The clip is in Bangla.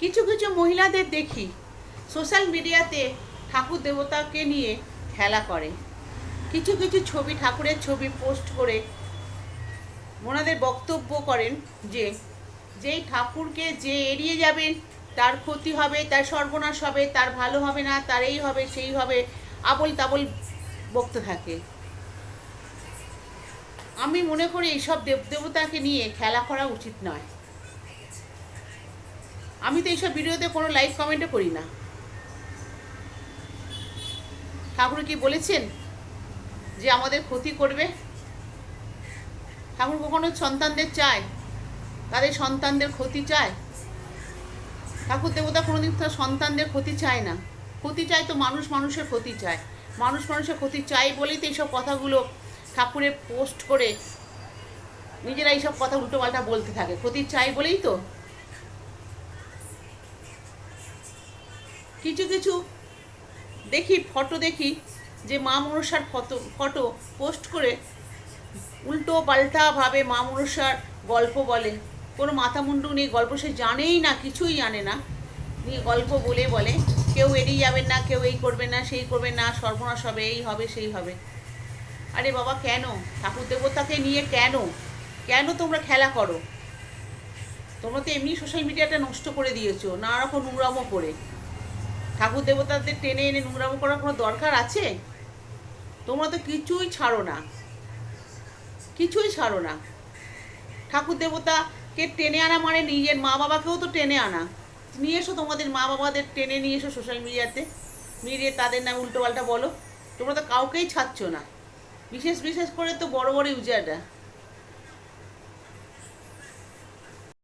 কিছু কিছু মহিলাদের দেখি সোশ্যাল মিডিয়াতে ঠাকুর দেবতাকে নিয়ে খেলা করে। কিছু কিছু ছবি ঠাকুরের ছবি পোস্ট করে ওনাদের বক্তব্য করেন যে, যেই ঠাকুরকে যে এড়িয়ে যাবেন, তার ক্ষতি হবে, তার সর্বনাশ হবে, তার ভালো হবে না, তার এই হবে, সেই হবে, আবল তাবল বকতে থাকে। আমি মনে করি এইসব দেব দেবতাকে নিয়ে খেলা করা উচিত নয়। আমি তো এইসব ভিডিওতে কোনো লাইক কমেন্টও করি না। ঠাকুর কি বলেছেন যে আমাদের ক্ষতি করবে? ঠাকুর কখনো সন্তানদের চায়? তাদের সন্তানদের ক্ষতি চায়? ঠাকুর দেবতা কোনোদিন তার সন্তানদের ক্ষতি চায় না। ক্ষতি চায় তো মানুষ মানুষের ক্ষতি চায়। মানুষ মানুষের ক্ষতি চায় বলেই তো এইসব কথাগুলো ঠাকুরের পোস্ট করে নিজেরা এইসব কথা উল্টোপাল্টা বলতে থাকে। ক্ষতি চাই বলেই তো। কিছু কিছু দেখি ফটো দেখি, যে মা মনসার ফটো ফটো পোস্ট করে উল্টো পাল্টাভাবে মা মনসার গল্প বলে। কোনো মাথা মুন্ডু নিয়ে গল্প সে জানেই না, কিছুই জানে না। নিয়ে গল্প বলে বলে, কেউ এড়িয়ে যাবেন না, কেউ এই করবে না, সেই করবে না, সর্বনাশ হবে, এই হবে, সেই হবে। আরে বাবা, কেন? ঠাকুর দেবতাকে নিয়ে কেন? কেন তোমরা খেলা করো? তোমরা তো এমনি সোশ্যাল মিডিয়াটা নষ্ট করে দিয়েছ নানা রকম নোংরামো করে। ঠাকুর দেবতাদের টেনে এনে নোংরামো করার কোনো দরকার আছে? তোমরা তো কিছুই ছাড়ো না। কিছুই ছাড়ো না। ঠাকুর দেবতাকে টেনে আনা মানে নিজের মা বাবাকেও তো টেনে আনা। নিয়ে এসো তোমাদের মা বাবাদের টেনে নিয়ে এসো সোশ্যাল মিডিয়াতে মিডিয়ে তাদের নামে উল্টোপাল্টা বলো। তোমরা তো কাউকেই ছাড়ছো না। বিশেষ বিশেষ করে তো বড় বড় ইউজাররা